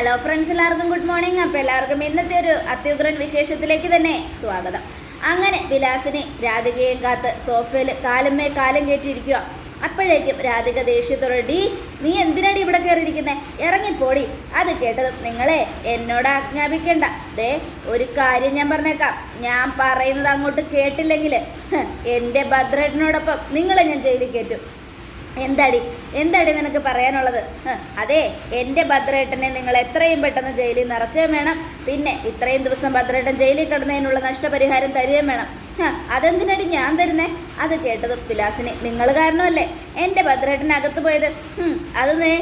Hello friends എല്ലാവർക്കും good morning അപ്പോൾ എല്ലാവർക്കും ഇന്നത്തെ ഒരു അത്യുഗ്രൻ വിശേഷത്തിലേക്ക് തന്നെ സ്വാഗതം. അങ്ങനെ വിലാസിനെ രാധികയും കാത്ത് സോഫയിൽ കാലമ്മേ കാലം കയറ്റിയിരിക്കുക അപ്പോഴേക്കും രാധിക ദേഷ്യത്തോടെ ഡീ നീ എന്തിനാടി ഇവിടെ കയറിയിരിക്കുന്നത് ഇറങ്ങിപ്പോടി. അത് കേട്ടതും നിങ്ങളെ എന്നോട് ആജ്ഞാപിക്കേണ്ട. ദേ ഒരു കാര്യം ഞാൻ പറഞ്ഞേക്കാം. ഞാൻ പറയുന്നത് അങ്ങോട്ട് കേട്ടില്ലെങ്കിൽ എന്റെ ഭദ്രേട്ടനോടൊപ്പം നിങ്ങളെ ഞാൻ ജയിലിൽ കയറ്റും. എന്താടി? എന്താടി നിനക്ക് പറയാനുള്ളത്? അതെ എന്റെ ഭദ്രേട്ടനെ നിങ്ങൾ എത്രയും പെട്ടെന്ന് ജയിലിൽ നിന്ന് ഇറക്കുകയും വേണം. പിന്നെ ഇത്രയും ദിവസം ഭദ്രേട്ടൻ ജയിലിൽ കിടന്നതിനുള്ള നഷ്ടപരിഹാരം തരികയും വേണം. അതെന്തിനടി ഞാൻ തരുന്നേ? അത് കേട്ടത് പിലാസിന് നിങ്ങൾ കാരണമല്ലേ? എന്റെ ഭദ്രേട്ടൻ അകത്ത് പോയത്. അത് നേ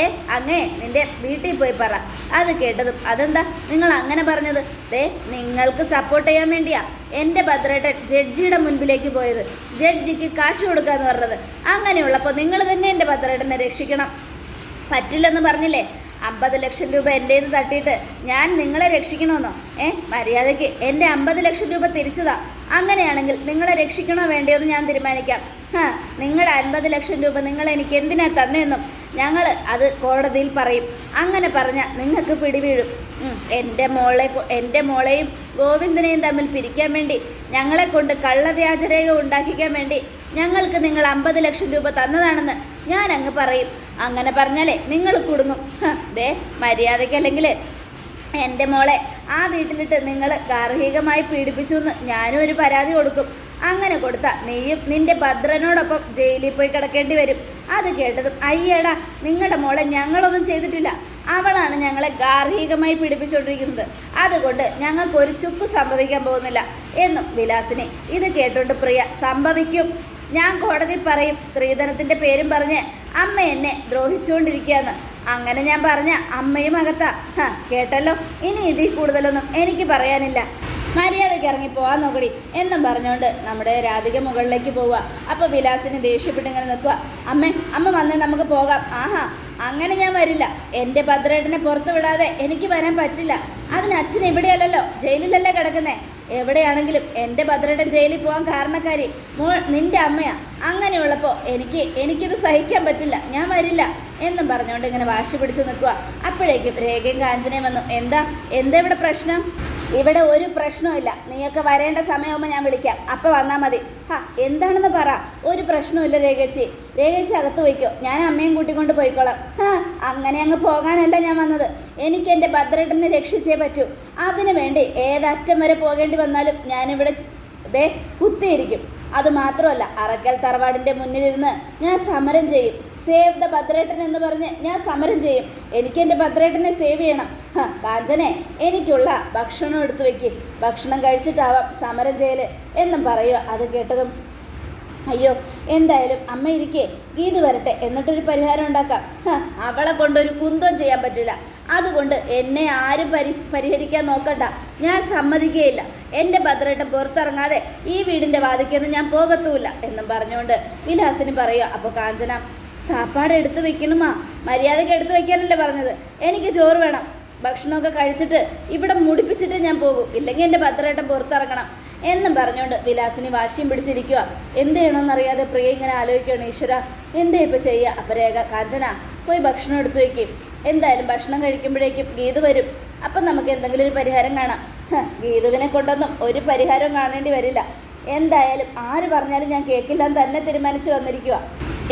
ഏ അങ്ങേ നിന്റെ വീട്ടിൽ പോയി പറ. അത് കേട്ടതും അതെന്താ? നിങ്ങൾ അങ്ങനെ പറഞ്ഞത്. ദേ നിങ്ങൾക്ക് സപ്പോർട്ട് ചെയ്യാൻ വേണ്ടിയാ. എന്റെ ഭദ്രേട്ടൻ ജഡ്ജിയുടെ മുൻപിലേക്ക് പോയത്. ജഡ്ജിക്ക് കാശ് കൊടുക്കാന്ന് പറഞ്ഞത്. അങ്ങനെയുള്ളപ്പോൾ നിങ്ങൾ തന്നെ എന്റെ ഭദ്രേട്ടനെ രക്ഷിക്കണം. പറ്റില്ലെന്ന് പറഞ്ഞില്ലേ? അമ്പത് ലക്ഷം രൂപ എന്റെ നിന്ന് തട്ടിയിട്ട് ഞാൻ നിങ്ങളെ രക്ഷിക്കണമെന്നോ ഏ മര്യാദയ്ക്ക് എന്റെ അമ്പത് ലക്ഷം രൂപ തിരിച്ചതാ. അങ്ങനെയാണെങ്കിൽ നിങ്ങളെ രക്ഷിക്കണോ വേണ്ടയോ എന്ന് ഞാൻ തീരുമാനിക്കാം. ഹാ നിങ്ങളുടെ അൻപത് ലക്ഷം രൂപ നിങ്ങൾ എനിക്ക് എന്തിനാ തന്നെയെന്നും ഞങ്ങൾ അത് കോടതിയിൽ പറയും. അങ്ങനെ പറഞ്ഞാൽ നിങ്ങൾക്ക് പിടിവീഴും. എന്റെ മോളെ എന്റെ മോളെയും ഗോവിന്ദനെയും തമ്മിൽ പിരിക്കാൻ വേണ്ടി ഞങ്ങളെ കൊണ്ട് കള്ളവ്യാജരേഖ ഉണ്ടാക്കിക്കാൻ വേണ്ടി ഞങ്ങൾക്ക് നിങ്ങൾ അമ്പത് ലക്ഷം രൂപ തന്നതാണെന്ന് ഞാൻ അങ്ങ് പറയും. അങ്ങനെ പറഞ്ഞാലേ നിങ്ങൾ കുടുങ്ങും. ദേ മര്യാദയ്ക്കല്ലെങ്കിൽ എന്റെ മോളെ ആ വീട്ടിലിട്ട് നിങ്ങൾ ഗാർഹികമായി പീഡിപ്പിച്ചു എന്ന് ഞാനും ഒരു പരാതി കൊടുക്കും. അങ്ങനെ കൊടുത്താൽ നീയും നിന്റെ ഭദ്രനോടൊപ്പം ജയിലിൽ പോയി കിടക്കേണ്ടി വരും. അത് കേട്ടതും അയ്യടാ നിങ്ങളുടെ മോളെ ഞങ്ങളൊന്നും ചെയ്തിട്ടില്ല. അവളാണ് ഞങ്ങളെ ഗാർഹികമായി പീഡിപ്പിച്ചുകൊണ്ടിരിക്കുന്നത്. അതുകൊണ്ട് ഞങ്ങൾക്ക് ഒരു ചുക്ക് സംഭവിക്കാൻ പോകുന്നില്ല എന്നും വിലാസിനെ ഇത് കേട്ടോണ്ട് പ്രിയ സംഭവിക്കും. ഞാൻ കോടതി പറയും സ്ത്രീധനത്തിന്റെ പേരും പറഞ്ഞ് അമ്മ എന്നെ ദ്രോഹിച്ചുകൊണ്ടിരിക്കുകയെന്ന് അങ്ങനെ ഞാൻ പറഞ്ഞ അമ്മയും അകത്താ. കേട്ടല്ലോ? ഇനി ഇതിൽ കൂടുതലൊന്നും എനിക്ക് പറയാനില്ല. മര്യാദയ്ക്ക് ഇറങ്ങി പോവാൻ നോക്കടി. എന്നും പറഞ്ഞുകൊണ്ട് നമ്മുടെ രാധിക മുകളിലേക്ക് പോവുക. അപ്പോൾ വിലാസിന് ദേഷ്യപ്പെട്ടിങ്ങനെ നിൽക്കുക. അമ്മേ അമ്മ വന്നേ നമുക്ക് പോകാം. ആഹാ അങ്ങനെ ഞാൻ വരില്ല. എന്റെ ഭദ്രേട്ടനെ പുറത്തു വിടാതെ എനിക്ക് വരാൻ പറ്റില്ല. അതിന് അച്ഛൻ ഇവിടെയല്ലല്ലോ ജയിലിലല്ലേ കിടക്കുന്നേ? എവിടെയാണെങ്കിലും എന്റെ ഭദ്രേട്ടൻ ജയിലിൽ പോകാൻ കാരണക്കാരി. മോൾ നിന്റെ അമ്മയാ. അങ്ങനെയുള്ളപ്പോൾ എനിക്ക് എനിക്കിത് സഹിക്കാൻ പറ്റില്ല. ഞാൻ വരില്ല. എന്നും പറഞ്ഞുകൊണ്ട് ഇങ്ങനെ വാശി പിടിച്ച് നിൽക്കുക. അപ്പോഴേക്കും രേഖയും കാഞ്ചനയും വന്നു. എന്താ? എന്താ ഇവിടെ പ്രശ്നം? ഇവിടെ ഒരു പ്രശ്നവുമില്ല. നീയൊക്കെ വരേണ്ട സമയമാകുമ്പോൾ ഞാൻ വിളിക്കാം. അപ്പം വന്നാൽ മതി. ഹാ എന്താണെന്ന് പറ. ഒരു പ്രശ്നവുമില്ല രേഖച്ചി. രേഖച്ചി അകത്ത് പോയിക്കോ. ഞാൻ അമ്മയും കൂട്ടിക്കൊണ്ട് പോയിക്കോളാം. ഹാ അങ്ങനെ അങ്ങ് പോകാനല്ല ഞാൻ വന്നത്. എനിക്ക് എന്റെ ഭദ്രേട്ടനെ രക്ഷിച്ചേ പറ്റൂ. അതിനു വേണ്ടി ഏതറ്റം വരെ പോകേണ്ടി വന്നാലും ഞാനിവിടെ ദേ കുത്തിയിരിക്കും. അത് മാത്രമല്ല അറക്കൽ തറവാടിന്റെ മുന്നിലിരുന്ന് ഞാൻ സമരം ചെയ്യും. സേവ് ദ ഭദ്രേട്ടൻ എന്ന് പറഞ്ഞ് ഞാൻ സമരം ചെയ്യും. എനിക്ക് എന്റെ ഭദ്രേട്ടനെ സേവ് ചെയ്യണം. കാഞ്ചനെ എനിക്കുള്ള ഭക്ഷണം എടുത്തു വെക്ക്. ഭക്ഷണം കഴിച്ചിട്ടാവാം സമരം ചെയ്യൽ എന്നും പറയുക. അത് കേട്ടതും അയ്യോ എന്തായാലും അമ്മ ഇരിക്കേ ഗീത് വരട്ടെ. എന്നിട്ടൊരു പരിഹാരം ഉണ്ടാക്കാം. അവളെ കൊണ്ടൊരു കുന്തം ചെയ്യാൻ പറ്റില്ല. അതുകൊണ്ട് എന്നെ ആരും പരി പരിഹരിക്കാൻ നോക്കണ്ട. ഞാൻ സമ്മതിക്കുകയില്ല എന്റെ ഭദ്രേട്ടൻ പുറത്തിറങ്ങാതെ ഈ വീടിന്റെ വാതിക്കൊന്നും ഞാൻ പോകത്തുമില്ല എന്നും പറഞ്ഞുകൊണ്ട് വിലാസിന് പറയുക അപ്പോൾ കാഞ്ചന സാപ്പാട് എടുത്തു വെക്കണമാ? മര്യാദയ്ക്ക് എടുത്തു വെക്കാനല്ലേ പറഞ്ഞത്? എനിക്ക് ചോറ് വേണം. ഭക്ഷണമൊക്കെ കഴിച്ചിട്ട് ഇവിടെ മുടിപ്പിച്ചിട്ട് ഞാൻ പോകും. ഇല്ലെങ്കിൽ എന്റെ ഭദ്രേട്ടൻ പുറത്തിറങ്ങണം. എന്നും പറഞ്ഞുകൊണ്ട് വിലാസിനി വാശിയും പിടിച്ചിരിക്കുക. എന്ത് ചെയ്യണമെന്നറിയാതെ പ്രിയ ഇങ്ങനെ ആലോചിക്കുകയാണ് ഈശ്വര. എന്തേ ഇപ്പം ചെയ്യുക? അപ്പം രേഖ കാഞ്ചന പോയി ഭക്ഷണം എടുത്തു വയ്ക്കും എന്തായാലും ഭക്ഷണം കഴിക്കുമ്പോഴേക്കും ഗീതു വരും. അപ്പം നമുക്ക് എന്തെങ്കിലും ഒരു പരിഹാരം കാണാം. ഗീതുവിനെ കൊണ്ടൊന്നും ഒരു പരിഹാരവും കാണേണ്ടി വരില്ല. എന്തായാലും ആര് പറഞ്ഞാലും ഞാൻ കേൾക്കില്ലാന്ന് തന്നെ തീരുമാനിച്ചു വന്നിരിക്കുക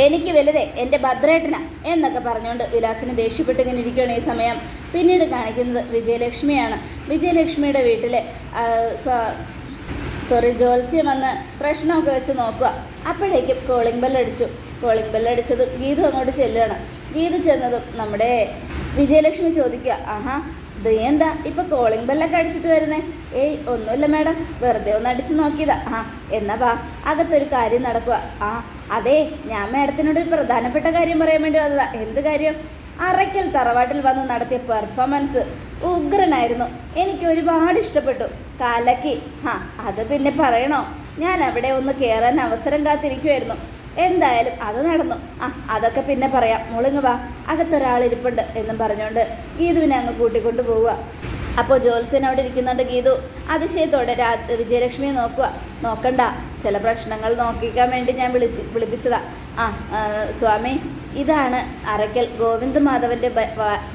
എനിക്ക് വലുതേ എന്റെ ഭദ്രേട്ടന എന്നൊക്കെ പറഞ്ഞുകൊണ്ട് വിലാസിന് ദേഷ്യപ്പെട്ട് ഇങ്ങനെ ഇരിക്കുകയാണ് ഈ സമയം. പിന്നീട് കാണിക്കുന്നത് വിജയലക്ഷ്മിയാണ്. വിജയലക്ഷ്മിയുടെ വീട്ടിലെ സോറി ജോത്സ്യം വന്ന് പ്രശ്നമൊക്കെ വെച്ച് നോക്കുക. അപ്പോഴേക്കും കോളിംഗ് ബെല്ലടിച്ചു കോളിംഗ് ബെല്ലടിച്ചതും ഗീതു അങ്ങോട്ട് ചെല്ലുകയാണ്. ഗീതു ചെന്നതും നമ്മുടെ വിജയലക്ഷ്മി ചോദിക്കുക ആഹാ ദേ എന്താ? ഇപ്പൊ കോളിംഗ് ബെല്ലൊക്കെ അടിച്ചിട്ട് വരുന്നേ. ഏയ് ഒന്നുമില്ല മാഡം വെറുതെ ഒന്ന് അടിച്ചു നോക്കിയതാ. ആ എന്നാ വാ അകത്തൊരു കാര്യം നടക്കുക ആ അതെ ഞാൻ മാഡത്തിനോട് ഒരു പ്രധാനപ്പെട്ട കാര്യം പറയാൻ വേണ്ടി വന്നതാ. എന്ത് കാര്യം? അറയ്ക്കൽ തറവാട്ടിൽ വന്ന് നടത്തിയ പെർഫോമൻസ് ഉഗ്രനായിരുന്നു. എനിക്ക് ഒരുപാട് ഇഷ്ടപ്പെട്ടു. കലക്കി ഹാ അത് പിന്നെ പറയണോ? ഞാൻ അവിടെ ഒന്ന് കയറാൻ അവസരം കാത്തിരിക്കുമായിരുന്നു എന്തായാലും അത് നടന്നു. ആ അതൊക്കെ പിന്നെ പറയാം. മുളുങ്ങ് വാ. അകത്തൊരാളിരിപ്പുണ്ട് എന്നും പറഞ്ഞുകൊണ്ട് ഗീതുവിനെ അങ്ങ് കൂട്ടിക്കൊണ്ട് പോവുക. അപ്പോൾ ജോത്സ്യൻ അവിടെ ഇരിക്കുന്നുണ്ട് ഗീതു. അതിശയത്തോടെ രാ വിജയലക്ഷ്മിയെ നോക്കുക. നോക്കണ്ട. ചില പ്രശ്നങ്ങൾ നോക്കിക്കാൻ വേണ്ടി ഞാൻ വിളിപ്പി വിളിപ്പിച്ചതാ. ആ സ്വാമി ഇതാണ് അറയ്ക്കൽ ഗോവിന്ദ മാധവന്റെ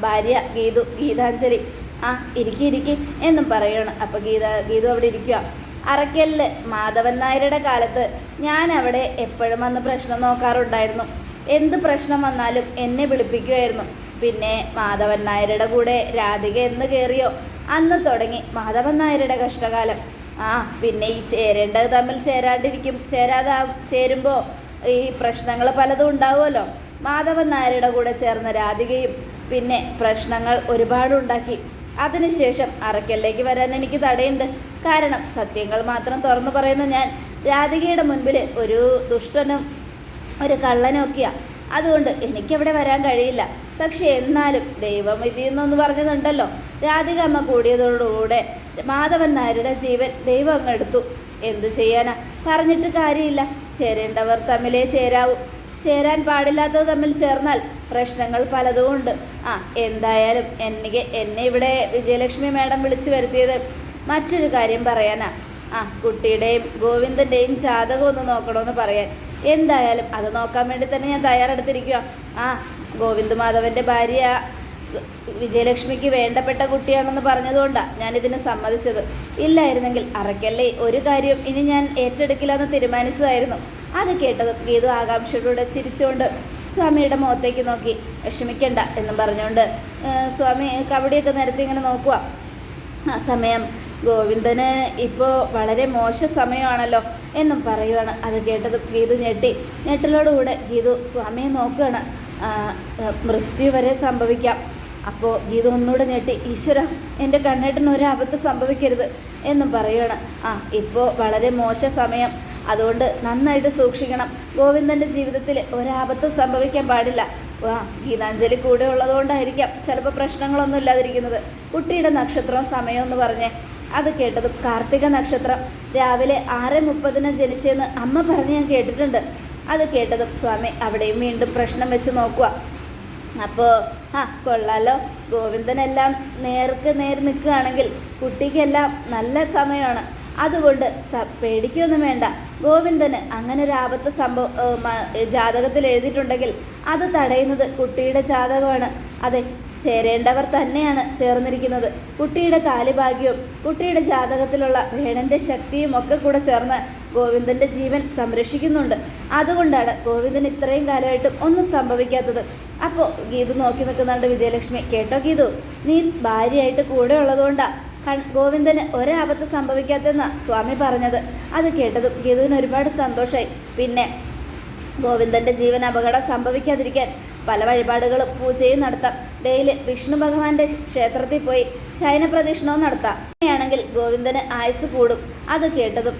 ഭാര്യ ഗീതു ഗീതാഞ്ജലി. ആ ഇരിക്കി ഇരിക്കി എന്നും പറയണം. അപ്പോൾ ഗീത ഗീതു അവിടെ ഇരിക്കുക അറയ്ക്കലിൽ മാധവൻ നായരുടെ കാലത്ത് ഞാൻ അവിടെ എപ്പോഴും വന്ന് പ്രശ്നം നോക്കാറുണ്ടായിരുന്നു. എന്ത് പ്രശ്നം വന്നാലും എന്നെ വിളിപ്പിക്കുമായിരുന്നു പിന്നെ മാധവൻ നായരുടെ കൂടെ രാധിക എന്ന് കയറിയോ? അന്ന് തുടങ്ങി മാധവൻ നായരുടെ കഷ്ടകാലം. ആ പിന്നെ ഈ ചേരേണ്ടത് തമ്മിൽ ചേരാണ്ടിരിക്കും. ചേരാതാ ചേരുമ്പോൾ ഈ പ്രശ്നങ്ങൾ പലതും ഉണ്ടാവുമല്ലോ. മാധവൻ നായരുടെ കൂടെ ചേർന്ന രാധികയും പിന്നെ പ്രശ്നങ്ങൾ ഒരുപാടുണ്ടാക്കി. അതിനുശേഷം അറക്കലിലേക്ക് വരാൻ എനിക്ക് തടയുണ്ട്. കാരണം സത്യങ്ങൾ മാത്രം തുറന്നു പറയുന്ന ഞാൻ രാധികയുടെ മുൻപിൽ ഒരു ദുഷ്ടനും ഒരു കള്ളനൊക്കെയാ അതുകൊണ്ട് എനിക്കവിടെ വരാൻ കഴിയില്ല. പക്ഷെ എന്നാലും ദൈവം ഇതിന്നൊന്ന് പറഞ്ഞതുണ്ടല്ലോ. രാധിക അമ്മ കൂടിയതോടുകൂടെ മാധവൻ നായരുടെ ജീവൻ ദൈവം അങ്ങ് എടുത്തു. എന്തു ചെയ്യാനാ? പറഞ്ഞിട്ട് കാര്യമില്ല. ചേരേണ്ടവർ തമ്മിലേ ചേരാവൂ. ചേരാൻ പാടില്ലാത്തത് തമ്മിൽ ചേർന്നാൽ പ്രശ്നങ്ങൾ പലതും ഉണ്ട് ആ എന്തായാലും എനിക്ക് എന്നെ ഇവിടെ വിജയലക്ഷ്മി മാഡം വിളിച്ചു വരുത്തിയത് മറ്റൊരു കാര്യം പറയാനാ. ആ കുട്ടിയുടെയും ഗോവിന്ദന്റെയും ജാതകം ഒന്ന് നോക്കണമെന്ന് പറയാൻ. എന്തായാലും അത് നോക്കാൻ വേണ്ടി തന്നെ ഞാൻ തയ്യാറെടുത്തിരിക്കുക ആ ഗോവിന്ദ് മാധവന്റെ ഭാര്യ വിജയലക്ഷ്മിക്ക് വേണ്ടപ്പെട്ട കുട്ടിയാണെന്ന് പറഞ്ഞതുകൊണ്ടാണ് ഞാനിതിന് സമ്മതിച്ചത്. ഇല്ലായിരുന്നെങ്കിൽ അറക്കല്ലേ ഒരു കാര്യം ഇനി ഞാൻ ഏറ്റെടുക്കില്ല എന്ന് തീരുമാനിച്ചതായിരുന്നു. അത് കേട്ടതും ഗീതു ആകാംക്ഷയോടെ ചിരിച്ചുകൊണ്ട് സ്വാമിയുടെ മുഖത്തേക്ക് നോക്കി. വിഷമിക്കണ്ട എന്നും പറഞ്ഞുകൊണ്ട് "ഏ, സ്വാമി കബഡിയൊക്കെ നിരത്തി ഇങ്ങനെ നോക്കുക ആ സമയം ഗോവിന്ദന് ഇപ്പോൾ വളരെ മോശ സമയമാണല്ലോ എന്നും പറയുവാണ്. അത് കേട്ടതും ഗീതു ഞെട്ടി. ഞെട്ടലോടുകൂടെ ഗീതു സ്വാമിയെ നോക്കുകയാണ് മൃത്യു വരെ സംഭവിക്കാം. അപ്പോൾ ഗീതു ഒന്നുകൂടെ ഞെട്ടി. ഈശ്വര എന്റെ കണ്ണേട്ടന് ഒരു അബദ്ധം സംഭവിക്കരുത് എന്നും പറയുകയാണ് ആ ഇപ്പോൾ വളരെ മോശ സമയം. അതുകൊണ്ട് നന്നായിട്ട് സൂക്ഷിക്കണം. ഗോവിന്ദന്റെ ജീവിതത്തിൽ ഒരാപത്തും സംഭവിക്കാൻ പാടില്ല. ആ ഗീതാഞ്ജലി കൂടെ ഉള്ളതുകൊണ്ടായിരിക്കാം ചിലപ്പോൾ പ്രശ്നങ്ങളൊന്നും ഇല്ലാതിരിക്കുന്നത്. കുട്ടിയുടെ നക്ഷത്രം സമയം എന്ന് പറഞ്ഞേ അത് കേട്ടതും കാർത്തിക നക്ഷത്രം രാവിലെ ആറ് മുപ്പതിന് ജനിച്ചെന്ന് അമ്മ പറഞ്ഞ് ഞാൻ കേട്ടിട്ടുണ്ട്. അത് കേട്ടതും സ്വാമി അവിടെയും വീണ്ടും പ്രശ്നം വെച്ച് നോക്കുക അപ്പോൾ ആ കൊള്ളാലോ. ഗോവിന്ദനെല്ലാം നേർക്ക് നേർ നിൽക്കുകയാണെങ്കിൽ കുട്ടിക്കെല്ലാം നല്ല സമയമാണ്. അതുകൊണ്ട് സ പേടിക്കൊന്നും വേണ്ട. ഗോവിന്ദന് അങ്ങനെ ഒരു ആപത്ത് സംഭവം ജാതകത്തിൽ എഴുതിയിട്ടുണ്ടെങ്കിൽ അത് തടയുന്നത് കുട്ടിയുടെ ജാതകമാണ്. അതെ ചേരേണ്ടവർ തന്നെയാണ് ചേർന്നിരിക്കുന്നത്. കുട്ടിയുടെ താലിഭാഗ്യവും കുട്ടിയുടെ ജാതകത്തിലുള്ള വേണന്റെ ശക്തിയും ഒക്കെ കൂടെ ചേർന്ന് ഗോവിന്ദന്റെ ജീവൻ സംരക്ഷിക്കുന്നുണ്ട്. അതുകൊണ്ടാണ് ഗോവിന്ദൻ ഇത്രയും കാലമായിട്ടും ഒന്നും സംഭവിക്കാത്തത്. അപ്പോൾ ഗീതു നോക്കി നിൽക്കുന്നുണ്ട് വിജയലക്ഷ്മി. കേട്ടോ ഗീതു നീ ഭാര്യയായിട്ട് കൂടെ ഉള്ളതുകൊണ്ടാണ് ഗോവിന്ദന് ഒരാപത്ത് സംഭവിക്കാത്തെന്ന് സ്വാമി പറഞ്ഞത്. അത് കേട്ടതും ഗീതുവിന് ഒരുപാട് സന്തോഷമായി പിന്നെ ഗോവിന്ദന്റെ ജീവൻ അപകടം സംഭവിക്കാതിരിക്കാൻ പല വഴിപാടുകളും പൂജയും നടത്താം. ഡെയിലി വിഷ്ണു ഭഗവാന്റെ ക്ഷേത്രത്തിൽ പോയി ശയന പ്രദക്ഷിണവും നടത്താം. അങ്ങനെയാണെങ്കിൽ ഗോവിന്ദന് ആയുസ് കൂടും. അത് കേട്ടതും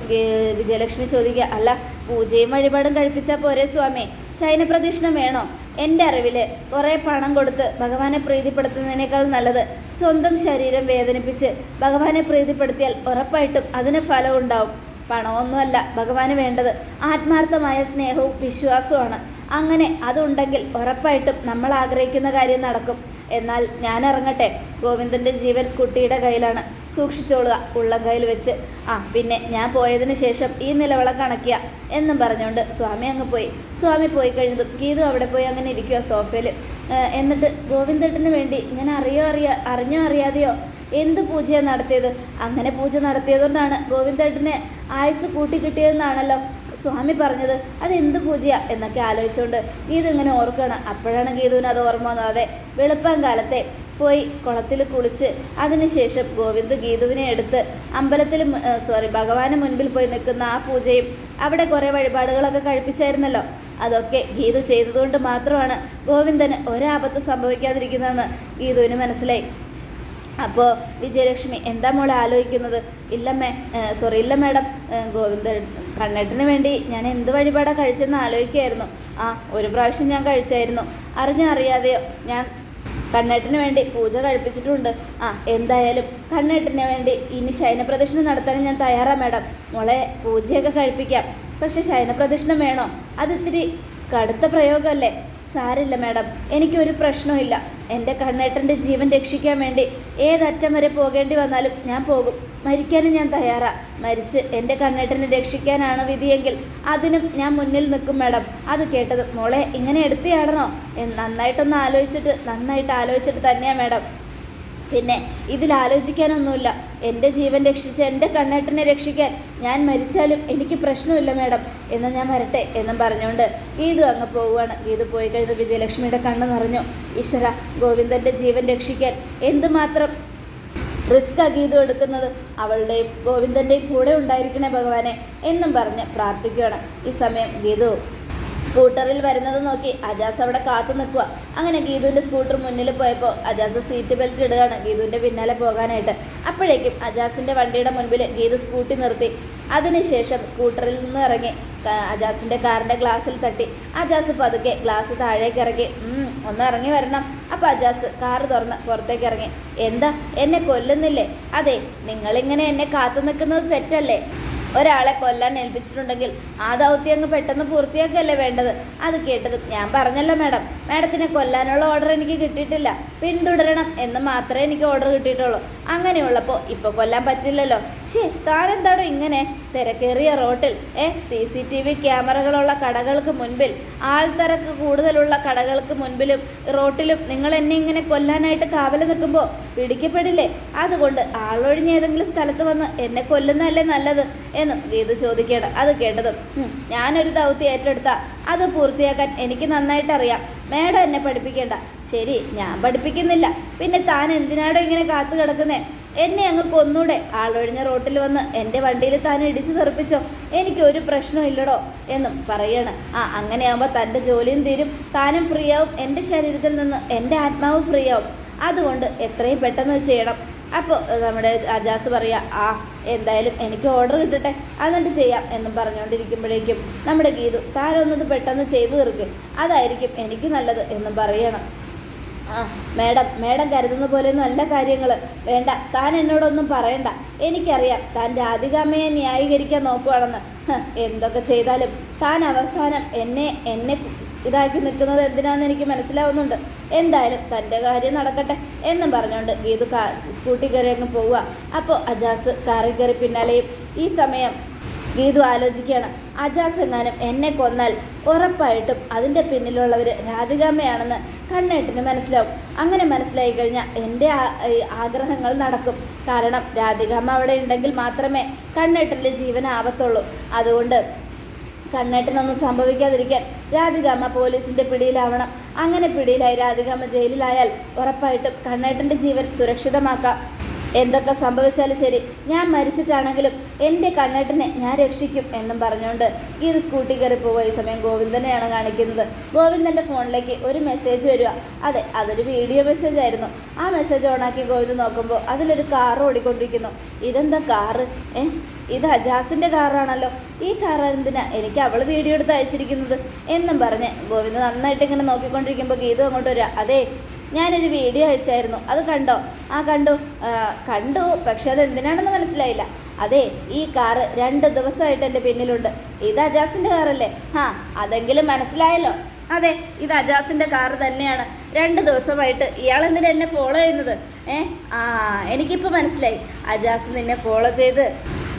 വിജയലക്ഷ്മി ചോദിക്കുക അല്ല പൂജയും വഴിപാടും കഴിപ്പിച്ചാൽ പോരെ സ്വാമി? ശയന പ്രദക്ഷിണം വേണോ? എന്റെ അറിവിൽ കുറേ പണം കൊടുത്ത് ഭഗവാനെ പ്രീതിപ്പെടുത്തുന്നതിനേക്കാൾ നല്ലത് സ്വന്തം ശരീരം വേദനിപ്പിച്ച് ഭഗവാനെ പ്രീതിപ്പെടുത്തിയാൽ ഉറപ്പായിട്ടും അതിന് ഫലം ഉണ്ടാവും. പണമൊന്നുമല്ല ഭഗവാന് വേണ്ടത് ആത്മാർത്ഥമായ സ്നേഹവും വിശ്വാസവുമാണ്. അങ്ങനെ അതുണ്ടെങ്കിൽ ഉറപ്പായിട്ടും നമ്മൾ ആഗ്രഹിക്കുന്ന കാര്യം നടക്കും. എന്നാൽ ഞാൻ ഇറങ്ങട്ടെ. ഗോവിന്ദന്റെ ജീവൻ കുട്ടിയുടെ കയ്യിലാണ്. സൂക്ഷിച്ചോളുക. ഉള്ളം കയ്യിൽ വെച്ച്. ആ പിന്നെ ഞാൻ പോയതിന് ശേഷം ഈ നിലവിളക്ക് അണയ്ക്കുക എന്നും പറഞ്ഞുകൊണ്ട് സ്വാമി അങ്ങ് പോയി. സ്വാമി പോയി കഴിഞ്ഞതും ഗീതു അവിടെ പോയി അങ്ങനെ ഇരിക്കുക സോഫയിൽ. എന്നിട്ട് ഗോവിന്ദേട്ടന് വേണ്ടി ഞാൻ അറിയോ അറിയാ അറിഞ്ഞോ അറിയാതെയോ എന്ത് പൂജയാണ് നടത്തിയത്? അങ്ങനെ പൂജ നടത്തിയതുകൊണ്ടാണ് ഗോവിന്ദേട്ടന് ആയുസ് കൂട്ടി കിട്ടിയതെന്നാണല്ലോ. സ്വാമി പറഞ്ഞത് അത് എന്ത് പൂജയാ? എന്നൊക്കെ ആലോചിച്ചുകൊണ്ട് ഗീതു ഇങ്ങനെ ഓർക്കുകയാണ്. അപ്പോഴാണ് ഗീതുവിന് അത് ഓർമ്മ വന്നത്. വെളുപ്പം കാലത്തെ പോയി കുളത്തിൽ കുളിച്ച് അതിനുശേഷം ഗോവിന്ദ് ഗീതുവിനെ എടുത്ത് അമ്പലത്തിൽ സോറി ഭഗവാന് മുൻപിൽ പോയി നിൽക്കുന്ന ആ പൂജയും അവിടെ കുറേ വഴിപാടുകളൊക്കെ കഴിപ്പിച്ചായിരുന്നല്ലോ. അതൊക്കെ ഗീതു ചെയ്തതുകൊണ്ട് മാത്രമാണ് ഗോവിന്ദന് ഒരാപത്ത് സംഭവിക്കാതിരിക്കുന്നതെന്ന് ഗീതുവിന് മനസ്സിലായി. അപ്പോൾ വിജയലക്ഷ്മി എന്താ മോളെ ആലോചിക്കുന്നത്? ഇല്ലമ്മേ സോറി ഇല്ല മാഡം ഗോവിന്ദ കണ്ണേട്ടിന് വേണ്ടി ഞാൻ എന്ത് വഴിപാടാണ് കഴിച്ചെന്ന് ആലോചിക്കുകയായിരുന്നു. ആ ഒരു പ്രാവശ്യം ഞാൻ കഴിച്ചായിരുന്നു. അറിഞ്ഞോ അറിയാതെയോ ഞാൻ കണ്ണേട്ടിന് വേണ്ടി പൂജ കഴിപ്പിച്ചിട്ടുണ്ട്. ആ എന്തായാലും കണ്ണേട്ടിന് വേണ്ടി ഇനി ശയനപ്രദക്ഷിണം നടത്താനും ഞാൻ തയ്യാറാണ് മാഡം. മോളെ പൂജയൊക്കെ കഴിപ്പിക്കാം. പക്ഷെ ശയനപ്രദക്ഷിണം വേണോ? അതിത്തിരി കടുത്ത പ്രയോഗമല്ലേ സാരില്ല മാഡം. എനിക്കൊരു പ്രശ്നമില്ല എന്റെ കണ്ണേട്ടന്റെ ജീവൻ രക്ഷിക്കാൻ വേണ്ടി ഏതറ്റം വരെ പോകേണ്ടി വന്നാലും ഞാൻ പോകും. മരിക്കാനും ഞാൻ തയ്യാറാ. മരിച്ച് എന്റെ കണ്ണേട്ടനെ രക്ഷിക്കാനാണ് വിധിയെങ്കിൽ അതിനും ഞാൻ മുന്നിൽ നിൽക്കും മാഡം. അത് കേട്ടത് മോളെ ഇങ്ങനെ എടുത്തിയാടണോ എന്ന് നന്നായിട്ടൊന്ന് ആലോചിച്ചിട്ട് നന്നായിട്ട് ആലോചിച്ചിട്ട് തന്നെയാണ് മാഡം. പിന്നെ ഇതിൽ ആലോചിക്കാനൊന്നുമില്ല. എന്റെ ജീവൻ രക്ഷിച്ച് എന്റെ കണ്ണേട്ടനെ രക്ഷിക്കാൻ ഞാൻ മരിച്ചാലും എനിക്ക് പ്രശ്നമില്ല മാഡം. എന്നാൽ ഞാൻ വരട്ടെ എന്നും പറഞ്ഞുകൊണ്ട് ഗീതു അങ്ങ് പോവുകയാണ്. ഗീതു പോയി കഴിഞ്ഞ് വിജയലക്ഷ്മിയുടെ കണ്ണ് നിറഞ്ഞു. ഈശ്വര ഗോവിന്ദന്റെ ജീവൻ രക്ഷിക്കാൻ എന്തുമാത്രം റിസ്ക് അഗീതം എടുക്കുന്നത് അവളുടെയും ഗോവിന്ദന്റെയും കൂടെ ഉണ്ടായിരിക്കണേ ഭഗവാനെ എന്നും പറഞ്ഞ് പ്രാർത്ഥിക്കുകയാണ്. ഈ സമയം ഗീതു സ്കൂട്ടറിൽ വരുന്നത് നോക്കി അജാസ് അവിടെ കാത്തു നിൽക്കുക അങ്ങനെ ഗീതുവിന്റെ സ്കൂട്ടർ മുന്നിൽ പോയപ്പോൾ അജാസ് സീറ്റ് ബെൽറ്റ് ഇടുകയാണ് ഗീതുവിന്റെ പിന്നാലെ പോകാനായിട്ട്. അപ്പോഴേക്കും അജാസിന്റെ വണ്ടിയുടെ മുൻപിൽ ഗീതു സ്കൂട്ടി നിർത്തി. അതിനുശേഷം സ്കൂട്ടറിൽ നിന്ന് ഇറങ്ങി അജാസിന്റെ കാറിന്റെ ഗ്ലാസ്സിൽ തട്ടി. അജാസ് പതുക്കെ ഗ്ലാസ് താഴേക്ക് ഇറക്കി ഒന്ന് ഇറങ്ങി വരണം. അപ്പോൾ അജാസ് കാറ് തുറന്ന് പുറത്തേക്ക് ഇറങ്ങി. എന്താ? എന്നെ കൊല്ലുന്നില്ലേ? അതെ നിങ്ങളിങ്ങനെ എന്നെ കാത്തു നിൽക്കുന്നത് തെറ്റല്ലേ? ഒരാളെ കൊല്ലാൻ ഏൽപ്പിച്ചിട്ടുണ്ടെങ്കിൽ ആ ദൗത്യം അങ്ങ് പെട്ടെന്ന് പൂർത്തിയാക്കുകയല്ലേ വേണ്ടത്? അത് കേട്ടത് ഞാൻ പറഞ്ഞല്ലോ മാഡം. മാഡത്തിനെ കൊല്ലാനുള്ള ഓർഡർ എനിക്ക് കിട്ടിയിട്ടില്ല. പിന്തുടരണം എന്ന് മാത്രമേ എനിക്ക് ഓർഡർ കിട്ടിയിട്ടുള്ളൂ. അങ്ങനെയുള്ളപ്പോൾ ഇപ്പോൾ കൊല്ലാൻ പറ്റില്ലല്ലോ. ശേ താനെന്താണോ ഇങ്ങനെ തിരക്കേറിയ റോട്ടിൽ A C C T V ക്യാമറകളുള്ള കടകൾക്ക് മുൻപിൽ ആൾത്തിരക്ക് കൂടുതലുള്ള കടകൾക്ക് മുൻപിലും റോട്ടിലും നിങ്ങൾ എന്നെ ഇങ്ങനെ കൊല്ലാനായിട്ട് കാവൽ നിൽക്കുമ്പോൾ പിടിക്കപ്പെടില്ലേ? അതുകൊണ്ട് ആളൊഴിഞ്ഞ ഏതെങ്കിലും സ്ഥലത്ത് വന്ന് എന്നെ കൊല്ലുന്നതല്ലേ നല്ലത്? എന്നും ഗീതു ചോദിക്കുകയാണ് അത് കേട്ടതും. "ഉം, ഞാനൊരു ദൗത്യം ഏറ്റെടുത്ത അത് പൂർത്തിയാക്കാൻ എനിക്ക് നന്നായിട്ടറിയാം മേഡം എന്നെ പഠിപ്പിക്കേണ്ട. ശരി ഞാൻ പഠിപ്പിക്കുന്നില്ല. പിന്നെ താൻ എന്തിനാടോ ഇങ്ങനെ കാത്തു കിടക്കുന്നേ? എന്നെ അങ്ങ് കൊന്നൂടെ. ആളൊഴിഞ്ഞ റോട്ടിൽ വന്ന് എന്റെ വണ്ടിയിൽ താൻ ഇടിച്ചു തെറിപ്പിച്ചോ? എനിക്ക് ഒരു പ്രശ്നവും ഇല്ലടോ എന്നും പറയാണ്. ആ അങ്ങനെയാകുമ്പോൾ തന്റെ ജോലിയും തീരും. താനും ഫ്രീ ആവും എന്റെ ശരീരത്തിൽ നിന്ന് എന്റെ ആത്മാവും ഫ്രീ ആവും അതുകൊണ്ട് എത്രയും പെട്ടെന്ന് ചെയ്യണം. അപ്പോൾ നമ്മുടെ അജാസ് പറയുക ആ എന്തായാലും എനിക്ക് ഓർഡർ കിട്ടട്ടെ എന്നിട്ട് ചെയ്യാം എന്നും പറഞ്ഞുകൊണ്ടിരിക്കുമ്പോഴേക്കും നമ്മുടെ ഗീതു താനൊന്നത് പെട്ടെന്ന് ചെയ്തു തീർക്ക് അതായിരിക്കും എനിക്ക് നല്ലത് എന്നും പറയണം. ആ മേഡം മേഡം കരുതുന്ന പോലെയൊന്നും അല്ല കാര്യങ്ങൾ വേണ്ട താൻ എന്നോടൊന്നും പറയണ്ട. എനിക്കറിയാം താൻ രാധികാമ്മയെ ന്യായീകരിക്കാൻ നോക്കുവാണെന്ന്. എന്തൊക്കെ ചെയ്താലും താൻ അവസാനം എന്നെ എന്നെ ഇതാക്കി നിൽക്കുന്നത് എന്തിനാന്ന് എനിക്ക് മനസ്സിലാവുന്നുണ്ട്. എന്തായാലും തന്റെ കാര്യം നടക്കട്ടെ എന്നും പറഞ്ഞുകൊണ്ട് ഗീതു കാ സ്കൂട്ടി കയറി അങ്ങ് പോവുക. അപ്പോൾ അജാസ് കാറിൽ കയറി പിന്നാലെയും ഈ സമയം ഗീതു ആലോചിക്കുകയാണ്. അജാസ് എങ്ങാനും എന്നെ കൊന്നാൽ ഉറപ്പായിട്ടും അതിന്റെ പിന്നിലുള്ളവർ രാധികാമ്മയാണെന്ന് കണ്ണേട്ടിന് മനസ്സിലാവും. അങ്ങനെ മനസ്സിലായി കഴിഞ്ഞാൽ എന്റെ ആഗ്രഹങ്ങൾ നടക്കും. കാരണം രാധികാമ്മ അവിടെ ഉണ്ടെങ്കിൽ മാത്രമേ കണ്ണേട്ടന്റെ ജീവൻ ആവത്തുള്ളൂ അതുകൊണ്ട് കണ്ണേട്ടനൊന്നും സംഭവിക്കാതിരിക്കാൻ രാധികാമ്മ പോലീസിന്റെ പിടിയിലാവണം. അങ്ങനെ പിടിയിലായി രാധികാമ്മ ജയിലിലായാൽ ഉറപ്പായിട്ടും കണ്ണേട്ടന്റെ ജീവൻ സുരക്ഷിതമാക്കാം. എന്തൊക്കെ സംഭവിച്ചാലും ശരി ഞാൻ മരിച്ചിട്ടാണെങ്കിലും എന്റെ കണ്ണേട്ടനെ ഞാൻ രക്ഷിക്കും എന്നും പറഞ്ഞുകൊണ്ട് ഇത് സ്കൂട്ടി കയറി പോകുക ഈ സമയം ഗോവിന്ദനെയാണ് കാണിക്കുന്നത്. ഗോവിന്ദന്റെ ഫോണിലേക്ക് ഒരു മെസ്സേജ് വരിക. അതെ അതൊരു വീഡിയോ മെസ്സേജ് ആയിരുന്നു. ആ മെസ്സേജ് ഓണാക്കി ഗോവിന്ദൻ നോക്കുമ്പോൾ അതിലൊരു കാർ ഓടിക്കൊണ്ടിരിക്കുന്നു. ഇതെന്താ കാറ് ഏ ഇത് അജാസിന്റെ കാറാണല്ലോ ഈ കാർ എന്തിനാ എനിക്ക് അവൾ വീഡിയോ എടുത്ത് അയച്ചിരിക്കുന്നത്? എന്നും പറഞ്ഞ് ഗോവിന്ദ് നന്നായിട്ട് ഇങ്ങനെ നോക്കിക്കൊണ്ടിരിക്കുമ്പോൾ ഗീതു അങ്ങോട്ട് വരിക. അതെ ഞാനൊരു വീഡിയോ അയച്ചായിരുന്നു. അത് കണ്ടോ? ആ കണ്ടു. കണ്ടു. പക്ഷെ അത് എന്തിനാണെന്ന് മനസ്സിലായില്ല. അതെ ഈ കാറ് രണ്ട് ദിവസമായിട്ട് എന്റെ പിന്നിലുണ്ട്. ഇത് അജാസിന്റെ കാറല്ലേ? ആ അതെങ്കിലും മനസ്സിലായല്ലോ. അതെ ഇത് അജാസിന്റെ കാറ് തന്നെയാണ്. രണ്ട് ദിവസമായിട്ട് ഇയാൾ എന്തിനാ എന്നെ ഫോളോ ചെയ്യുന്നത്? ഏ? ആ എനിക്കിപ്പോൾ മനസ്സിലായി. അജാസ് നിന്നെ ഫോളോ ചെയ്ത്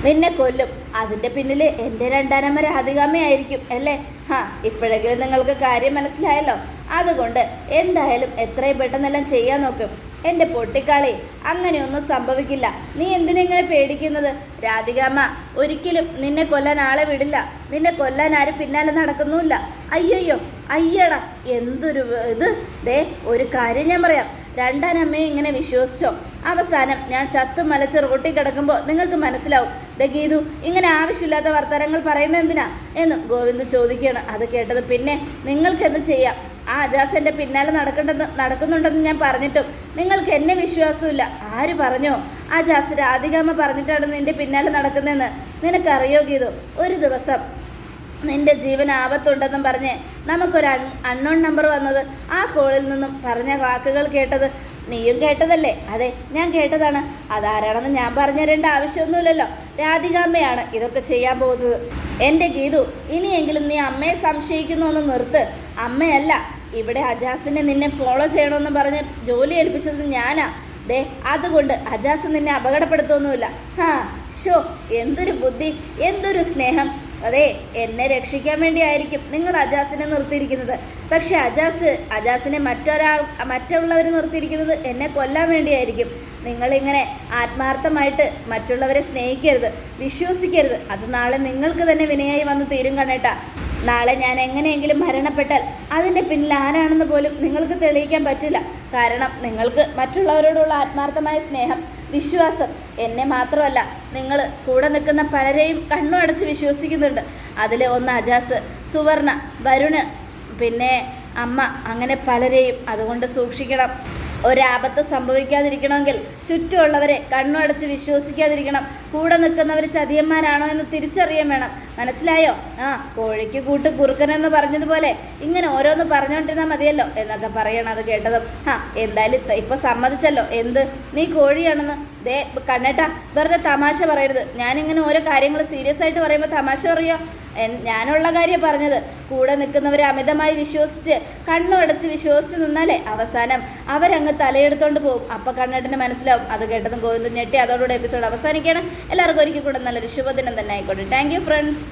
നിന്നെ കൊല്ലും. അതിന്റെ പിന്നിൽ എന്റെ രണ്ടാനമ്മ രാധികാമ്മയായിരിക്കും അല്ലേ? ഹാ ഇപ്പോഴെങ്കിലും നിങ്ങൾക്ക് കാര്യം മനസ്സിലായല്ലോ. അതുകൊണ്ട് എന്തായാലും എത്രയും പെട്ടെന്നെല്ലാം ചെയ്യാൻ നോക്കും. എന്റെ പൊട്ടിക്കാളി അങ്ങനെയൊന്നും സംഭവിക്കില്ല. നീ എന്തിനെങ്ങനെ പേടിക്കുന്നത്? രാധികാമ്മ ഒരിക്കലും നിന്നെ കൊല്ലാൻ ആളെ വിടില്ല. നിന്നെ കൊല്ലാൻ ആരും പിന്നാലെ നടക്കുന്നുമില്ല. അയ്യോയ്യോ അയ്യടാ എന്തൊരു ഇത്? ദേ ഒരു കാര്യം ഞാൻ പറയാം. രണ്ടാനമ്മയെ ഇങ്ങനെ വിശ്വസിച്ചോ? അവസാനം ഞാൻ ചത്ത് മലച്ച് റോട്ടിൽ കിടക്കുമ്പോൾ നിങ്ങൾക്ക് മനസ്സിലാവും. ദ ഗീതു ഇങ്ങനെ ആവശ്യമില്ലാത്ത വർത്തനങ്ങൾ പറയുന്ന എന്തിനാ? എന്നും ഗോവിന്ദ് ചോദിക്കുകയാണ്. അത് കേട്ടത് പിന്നെ നിങ്ങൾക്ക് എന്ത് ചെയ്യാം? ആ അജാസ് എന്റെ പിന്നാലെ നടക്കേണ്ടെന്ന് നടക്കുന്നുണ്ടെന്ന് ഞാൻ പറഞ്ഞിട്ടും നിങ്ങൾക്ക് എന്നെ വിശ്വാസമില്ല ആര് പറഞ്ഞോ? അജാസ് രാധികാമ്മ പറഞ്ഞിട്ടാണ് നിന്റെ പിന്നാലെ നടക്കുന്നതെന്ന്. നിനക്കറിയോ ഗീതു? ഒരു ദിവസം നിന്റെ ജീവൻ ആപത്തുണ്ടെന്നും പറഞ്ഞ് നമുക്കൊരു അൺ അൺനോൺ നമ്പർ വന്നത് ആ കോളിൽ നിന്നും പറഞ്ഞ വാക്കുകൾ കേട്ടത് നീയും കേട്ടതല്ലേ? അതെ ഞാൻ കേട്ടതാണ്. അതാരാണെന്ന് ഞാൻ പറഞ്ഞു തരേണ്ട ആവശ്യമൊന്നുമില്ലല്ലോ. രാധികാമ്മയാണ് ഇതൊക്കെ ചെയ്യാൻ പോകുന്നത്. എന്റെ ഗീതു ഇനിയെങ്കിലും നീ അമ്മയെ സംശയിക്കുന്നു ഒന്ന് നിർത്ത്. അമ്മയല്ല ഇവിടെ അജാസിനെ നിന്നെ ഫോളോ ചെയ്യണമെന്ന് പറഞ്ഞ് ജോലി ഏൽപ്പിച്ചത് ഞാനാ. ദേ അതുകൊണ്ട് അജാസ് നിന്നെ അപകടപ്പെടുത്തൊന്നുമില്ല. ഹാ ഷോ എന്തൊരു ബുദ്ധി എന്തൊരു സ്നേഹം. അതെ എന്നെ രക്ഷിക്കാൻ വേണ്ടിയായിരിക്കും നിങ്ങൾ അജാസിനെ നിർത്തിയിരിക്കുന്നത്. പക്ഷെ അജാസ് അജാസിനെ മറ്റൊരാൾ മറ്റുള്ളവർ നിർത്തിയിരിക്കുന്നത് എന്നെ കൊല്ലാൻ വേണ്ടിയായിരിക്കും. നിങ്ങളിങ്ങനെ ആത്മാർത്ഥമായിട്ട് മറ്റുള്ളവരെ സ്നേഹിക്കരുത് വിശ്വസിക്കരുത്. അത് നാളെ നിങ്ങൾക്ക് തന്നെ വിനയായി വന്ന് തീരും കണ്ണേട്ടാ. നാളെ ഞാൻ എങ്ങനെയെങ്കിലും മരണപ്പെട്ടാൽ അതിന്റെ പിന്നിൽ ആരാണെന്ന് പോലും നിങ്ങൾക്ക് തെളിയിക്കാൻ പറ്റില്ല. കാരണം നിങ്ങൾക്ക് മറ്റുള്ളവരോടുള്ള ആത്മാർത്ഥമായ സ്നേഹം വിശ്വാസം. എന്നെ മാത്രമല്ല നിങ്ങൾ കൂടെ നിൽക്കുന്ന പലരെയും കണ്ണു അടച്ച് വിശ്വസിക്കുന്നുണ്ട്. അതിൽ ഒന്ന് അജാസ് സുവർണ വരുണ് പിന്നെ അമ്മ അങ്ങനെ പലരെയും അതുകൊണ്ട് സൂക്ഷിക്കണം. ഒരാപത്ത് സംഭവിക്കാതിരിക്കണമെങ്കിൽ ചുറ്റുമുള്ളവരെ കണ്ണുടച്ച് വിശ്വസിക്കാതിരിക്കണം. കൂടെ നിൽക്കുന്നവർ ചതിയന്മാരാണോ എന്ന് തിരിച്ചറിയാൻ വേണം. മനസ്സിലായോ? ആ കോഴിക്ക് കൂട്ട് കുറുക്കനെന്ന് പറഞ്ഞതുപോലെ ഇങ്ങനെ ഓരോന്ന് പറഞ്ഞുകൊണ്ടിരുന്നാൽ മതിയല്ലോ എന്നൊക്കെ പറയണം അത് കേട്ടതും. ആ എന്തായാലും ഇപ്പം സമ്മതിച്ചല്ലോ. എന്ത്? നീ കോഴിയാണെന്ന്. ദേ കണ്ണേട്ടാ വെറുതെ തമാശ പറയരുത്. ഞാനിങ്ങനെ ഓരോ കാര്യങ്ങൾ സീരിയസ് ആയിട്ട് പറയുമ്പോൾ തമാശ എൻ- ഞാനുള്ള കാര്യം പറഞ്ഞത്. കൂടെ നിൽക്കുന്നവരെ അമിതമായി വിശ്വസിച്ച് കണ്ണുടച്ച് വിശ്വസിച്ച് നിന്നാലേ അവസാനം അവരങ്ങ് തലയെടുത്തോണ്ട് പോകും അപ്പം കണ്ണേട്ടന് മനസ്സിലാവും. അത് കേട്ടതും ഗോവിന്ദൻ ഞെട്ടി അതോടുകൂടി എപ്പിസോഡ് അവസാനിക്കുകയാണ്. എല്ലാവർക്കും ഒരിക്കൽ കൂടെ നല്ലൊരു ശുഭദിനം തന്നെ ആയിക്കോട്ടെ. Thank friends